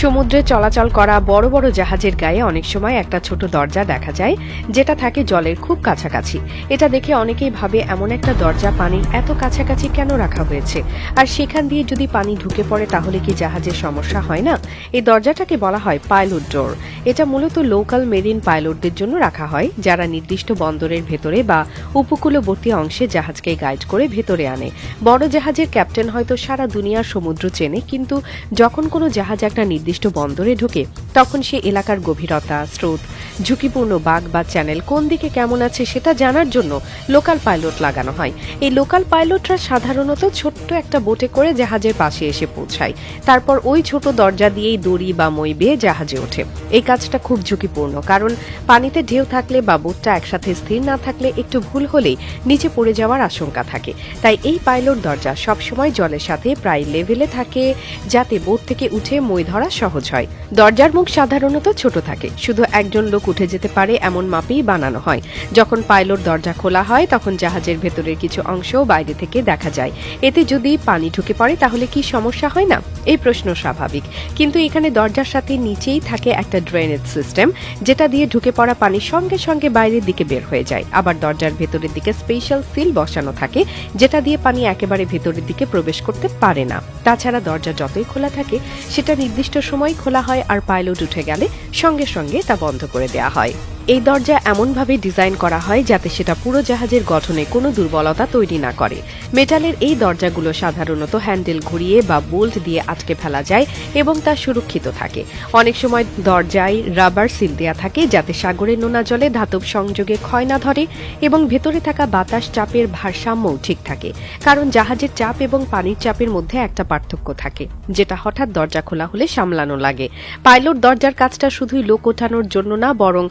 সমুদ্রে চলাচল করা বড় বড় জাহাজের গায়ে অনেক সময় একটা ছোট দরজা দেখা যায়, যেটা থাকে জলের খুব কাছাকাছি। এটা দেখে অনেকেই ভাবে এমন একটা দরজা পানির এত কাছাকাছি কেন রাখা হয়েছে? আর সেখান দিয়ে যদি পানি ঢুকে পড়ে তাহলে কি জাহাজের সমস্যা হয় না? এই দরজাটাকে বলা হয় পাইলট ডোর। এটা মূলত লোকাল মেরিন পাইলটদের জন্য রাখা হয়, যারা নির্দিষ্ট বন্দরের ভেতরে বা উপকূলবর্তী অংশে জাহাজকে গাইড করে ভেতরে আনে। বড় জাহাজের ক্যাপ্টেন হয়তো সারা দুনিয়ার সমুদ্র চেনে, কিন্তু যখন কোনো জাহাজ একটা নির্দিষ্ট বন্দরে ঢোকে তখন সে এলাকার গভীরতা, স্রোত, ঝুঁকিপূর্ণ বাঘ বা চ্যানেল কোন দিকে কেমন আছে সেটা জানার জন্য লোকাল পাইলট লাগানো হয়। এই লোকাল পাইলটরা সাধারণত ছোট্ট একটা বোটে করে জাহাজের পাশে এসে পৌঁছায়। তারপর ওই ছোট দরজা দিয়েই দড়ি বা মই বেয়ে জাহাজে ওঠে। এই কাজটা খুব ঝুঁকিপূর্ণ, কারণ পানিতে ঢেউ থাকলে বা বোটটা একসাথে স্থির না থাকলে একটু ভুল হলেই নিচে পড়ে যাওয়ার আশঙ্কা থাকে। তাই এই পাইলট দরজা সবসময় জলের সাথে প্রায় লেভেলে থাকে, যাতে বোট থেকে উঠে মই ধরা সহজ হয়। দরজার মুখ সাধারণত ছোট থাকে। শুধু একজন লোক উঠে যেতে পারে এমন মাপেই বানানো হয়। যখন পাইলট দরজা খোলা হয়, তখন জাহাজের ভেতরের কিছু অংশ বাইরে থেকে দেখা যায়। এতে যদি পানি ঢুকে পড়ে, তাহলে কি সমস্যা হয় না? এই প্রশ্ন স্বাভাবিক। কিন্তু এখানে দরজার সাথে নিচেই থাকে একটা ড্রেনেজ সিস্টেম যেটা দিয়ে ঢুকে পড়া পানি সঙ্গে সঙ্গে বাইরের দিকে বের হয়ে যায়। আবার দরজার ভেতরের দিকে স্পেশাল সিল বসানো থাকে, যেটা দিয়ে পানি একেবারে ভেতরের দিকে প্রবেশ করতে পারে না। তাছাড়া দরজা যতই খোলা থাকে, সেটা নির্দিষ্ট সময় খোলা হয় আর পাইলট উঠে গেলে সঙ্গে সঙ্গে তা বন্ধ করে দেয়া হয়। এই দরজা এমনভাবে ডিজাইন করা হয় যাতে সেটা পুরো জাহাজের গঠনে কোনো দুর্বলতা তৈরি না করে। মেটালের এই দরজাগুলো সাধারণত হ্যান্ডেল ঘুরিয়ে বা বোল্ট দিয়ে আটকে ফেলা যায় এবং তা সুরক্ষিত থাকে। অনেক সময় দরজায় রাবার সিল দেওয়া থাকে যাতে সাগরের নোনা জলে ধাতব সংযোগে ক্ষয় না ধরে এবং ভেতরে থাকা বাতাস চাপের ভারসাম্যও ঠিক থাকে। কারণ জাহাজের চাপ এবং পানির চাপের মধ্যে একটা পার্থক্য থাকে, যেটা হঠাৎ দরজা খোলা হলে সামলানো লাগে। পাইলট দরজার কাজটা শুধুই লোক ওঠানোর জন্য না, বরং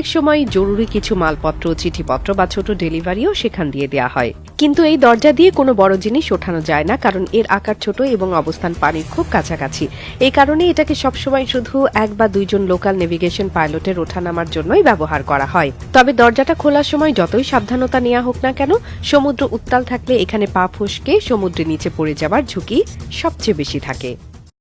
অনেক সময় জরুরি কিছু মালপত্র, চিঠিপত্র বা ছোট ডেলিভারিও সেখান দিয়ে দেওয়া হয়। কিন্তু এই দরজা দিয়ে কোনো বড় জিনিস ওঠানো যায় না, কারণ এর আকার ছোট এবং অবস্থান পানির খুব কাছাকাছি। এই কারণে এটাকে সবসময় শুধু এক বা দুইজন লোকাল নেভিগেশন পাইলটের ওঠানামার জন্যই ব্যবহার করা হয়। তবে দরজাটা খোলার সময় যতই সাবধানতা নেওয়া হোক না কেন, সমুদ্র উত্তাল থাকলে এখানে পা ফসকে সমুদ্রের নিচে পড়ে যাওয়ার ঝুঁকি সবচেয়ে বেশি থাকে।